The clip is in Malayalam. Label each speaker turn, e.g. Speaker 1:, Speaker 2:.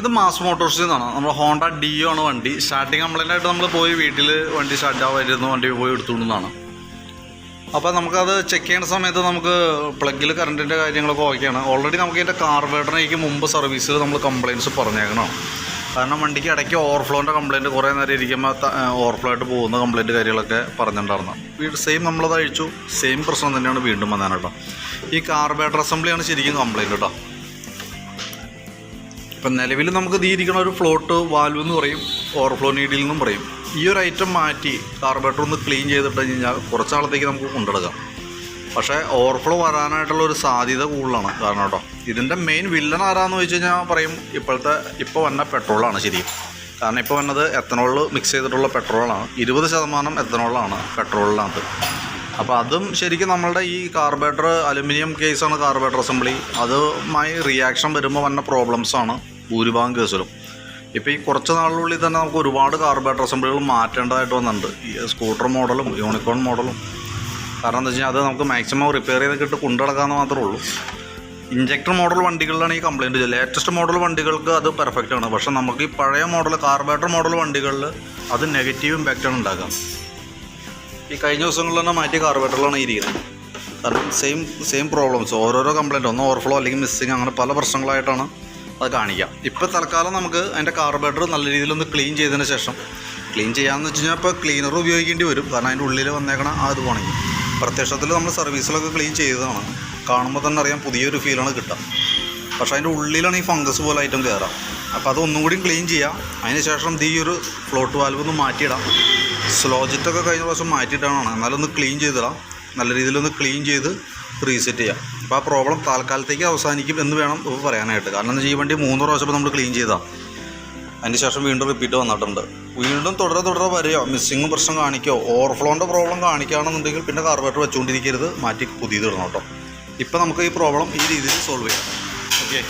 Speaker 1: ഇത് മാസ് മോട്ടോഴ്സിൽ നിന്നാണ് നമ്മുടെ ഹോണ്ട ഡിയോ ആണ് വണ്ടി. സ്റ്റാർട്ടിങ് കംപ്ലൈന്റ് ആയിട്ട് നമ്മൾ പോയി വീട്ടിൽ വണ്ടി സ്റ്റാർട്ട് ആവായിരുന്നു വണ്ടി പോയി എടുത്തുകൊണ്ടാണ് അപ്പോൾ നമുക്കത് ചെക്ക് ചെയ്യുന്ന സമയത്ത് നമുക്ക് പ്ലഗിൽ കറണ്ടിന്റെ കാര്യങ്ങളൊക്കെ ഓക്കെയാണ് ഓൾറെഡി നമുക്ക് ഇതിന്റെ കാർബേറ്ററിനേക്ക് മുമ്പ് സർവീസിൽ നമ്മൾ കംപ്ലയിന്റ്സ് പറഞ്ഞേക്കണം കാരണം വണ്ടിക്ക് ഇടയ്ക്ക് ഓവർഫ്ലോന്റെ കംപ്ലയിന്റ് കുറേ നേരം ഇരിക്കുമ്പോൾ ഓവർഫ്ലോ ആയിട്ട് പോകുന്ന കംപ്ലയിന്റ് കാര്യങ്ങളൊക്കെ പറഞ്ഞിട്ടുണ്ടായിരുന്നു. വീട് സെയിം നമ്മളത് അഴിച്ചു. സെയിം പ്രശ്നം തന്നെയാണ് വീണ്ടും കേട്ടോ ഈ കാർബേറ്റർ അസംബ്ലിയാണ് ശരിക്കും കംപ്ലയിന്റ് കേട്ടോ ഇപ്പം നിലവിൽ നമുക്ക് തീരിക്കണ ഒരു ഫ്ലോട്ട് വാൽവ് എന്ന് പറയും ഓവർഫ്ലോ നീഡിൽ എന്നും പറയും. ഈ ഒരു ഐറ്റം മാറ്റി കാർബറേറ്റർ ഒന്ന് ക്ലീൻ ചെയ്തിട്ട് കഴിഞ്ഞാൽ കുറച്ചാളത്തേക്ക് നമുക്ക് കൊണ്ടെടുക്കാം. പക്ഷേ ഓവർഫ്ലോ വരാനായിട്ടുള്ള ഒരു സാധ്യത കൂടുതലാണ്. കാരണം കേട്ടോ ഇതിന്റെ മെയിൻ വില്ലൻ ആരാന്ന് വെച്ച് കഴിഞ്ഞാൽ പറയും ഇപ്പോഴത്തെ ഇപ്പോൾ വന്ന പെട്രോളാണ് ശരിക്കും. കാരണം ഇപ്പോൾ വന്നത് എത്തനോളിൽ മിക്സ് ചെയ്തിട്ടുള്ള പെട്രോളാണ് ഇരുപത് ശതമാനം എത്തനോളാണ് പെട്രോളിനകത്ത് അപ്പോൾ അതും ശരിക്കും നമ്മളുടെ ഈ കാർബേറ്റർ അലുമിനിയം കേസാണ് കാർബേറ്റർ അസംബ്ലി അതുമായി റിയാക്ഷൻ വരുമ്പോൾ വന്ന പ്രോബ്ലംസാണ് ഭൂരിഭാഗം കേസിലും ഇപ്പോൾ ഈ കുറച്ച് നാളിനുള്ളിൽ തന്നെ നമുക്ക് ഒരുപാട് കാർബേറ്റർ അസംബ്ലികൾ മാറ്റേണ്ടതായിട്ട് വന്നിട്ടുണ്ട്. ഈ സ്കൂട്ടർ മോഡലും യൂണിക്കോൺ മോഡലും കാരണം എന്താ വെച്ചാൽ അത് നമുക്ക് മാക്സിമം റിപ്പയർ ചെയ്തൊക്കെ ഇട്ട് കൊണ്ടുനടക്കാമെന്ന് മാത്രമേ ഉള്ളൂ. ഇഞ്ചക്ടർ മോഡൽ വണ്ടികളിലാണ് ഈ കംപ്ലയിന്റ് ലേറ്റസ്റ്റ് മോഡൽ വണ്ടികൾക്ക് അത് പെർഫെക്റ്റ് ആണ്. പക്ഷേ നമുക്ക് ഈ പഴയ മോഡൽ കാർബേറ്റർ മോഡൽ വണ്ടികളിൽ അത് നെഗറ്റീവ് ഇമ്പാക്റ്റാണ് ഉണ്ടാക്കുക. ഈ കഴിഞ്ഞ ദിവസങ്ങളിൽ തന്നെ മാറ്റിയ കാർബേറ്ററിലാണ് ഇരിക്കുന്നത്. കാരണം സെയിം സെയിം പ്രോബ്ലംസ് ഓരോരോ കംപ്ലയിന്റ് ഒന്ന് ഓവർഫ്ലോ അല്ലെങ്കിൽ മിസ്സിങ് അങ്ങനെ പല പ്രശ്നങ്ങളായിട്ടാണ് അത് കാണിക്കുക. ഇപ്പോൾ തൽക്കാലം നമുക്ക് അതിന്റെ കാർബേറ്റർ നല്ല രീതിയിലൊന്ന് ക്ലീൻ ചെയ്തതിന് ശേഷം ക്ലീൻ ചെയ്യാമെന്ന് വെച്ച് കഴിഞ്ഞാൽ ഇപ്പോൾ ക്ലീനർ ഉപയോഗിക്കേണ്ടി വരും. കാരണം അതിന്റെ ഉള്ളിൽ വന്നേക്കണ ആ ഇത് പോണെങ്കിൽ പ്രത്യക്ഷത്തിൽ നമ്മൾ സർവീസിലൊക്കെ ക്ലീൻ ചെയ്തതാണ്. കാണുമ്പോൾ തന്നെ അറിയാം പുതിയൊരു ഫീലാണ് കിട്ടുക. പക്ഷേ അതിന്റെ ഉള്ളിലാണ് ഈ ഫംഗസ് പോലെ ഐറ്റം കയറാം അപ്പോൾ അതൊന്നും കൂടി ക്ലീൻ ചെയ്യാം. അതിനുശേഷം ഈ ഒരു ഫ്ലോട്ട് വാൽവ് ഒന്ന് മാറ്റിയിടാം. സ്ലോജിറ്റൊക്കെ കഴിഞ്ഞ പ്രാവശ്യം മാറ്റിയിട്ടാണ്. എന്നാലൊന്ന് ക്ലീൻ ചെയ്തിടാം. നല്ല രീതിയിലൊന്ന് ക്ലീൻ ചെയ്ത് റീസെറ്റ് ചെയ്യാം. അപ്പോൾ ആ പ്രോബ്ലം താൽക്കാലത്തേക്ക് അവസാനിക്കും എന്ന് വേണം പറയാനായിട്ട്. കാരണം വെച്ചാൽ ഈ വണ്ടി മൂന്ന് പ്രാവശ്യം നമ്മൾ ക്ലീൻ ചെയ്താൽ അതിന് ശേഷം വീണ്ടും റിപ്പീറ്റ് വന്നിട്ടുണ്ട്. വീണ്ടും തുടരെ തുടരെ വരികയോ മിസ്സിങ് പ്രശ്നം കാണിക്കോ? ഓവർഫ്ലോന്റെ പ്രോബ്ലം കാണിക്കുകയാണെന്നുണ്ടെങ്കിൽ പിന്നെ കാർബറേറ്റർ വെച്ചുകൊണ്ടിരിക്കരുത് മാറ്റി പുതിയത് ഇടണം കേട്ടോ. ഇപ്പോൾ നമുക്ക് ഈ പ്രോബ്ലം ഈ രീതിയിൽ സോൾവ് ചെയ്യാം. ഓക്കെ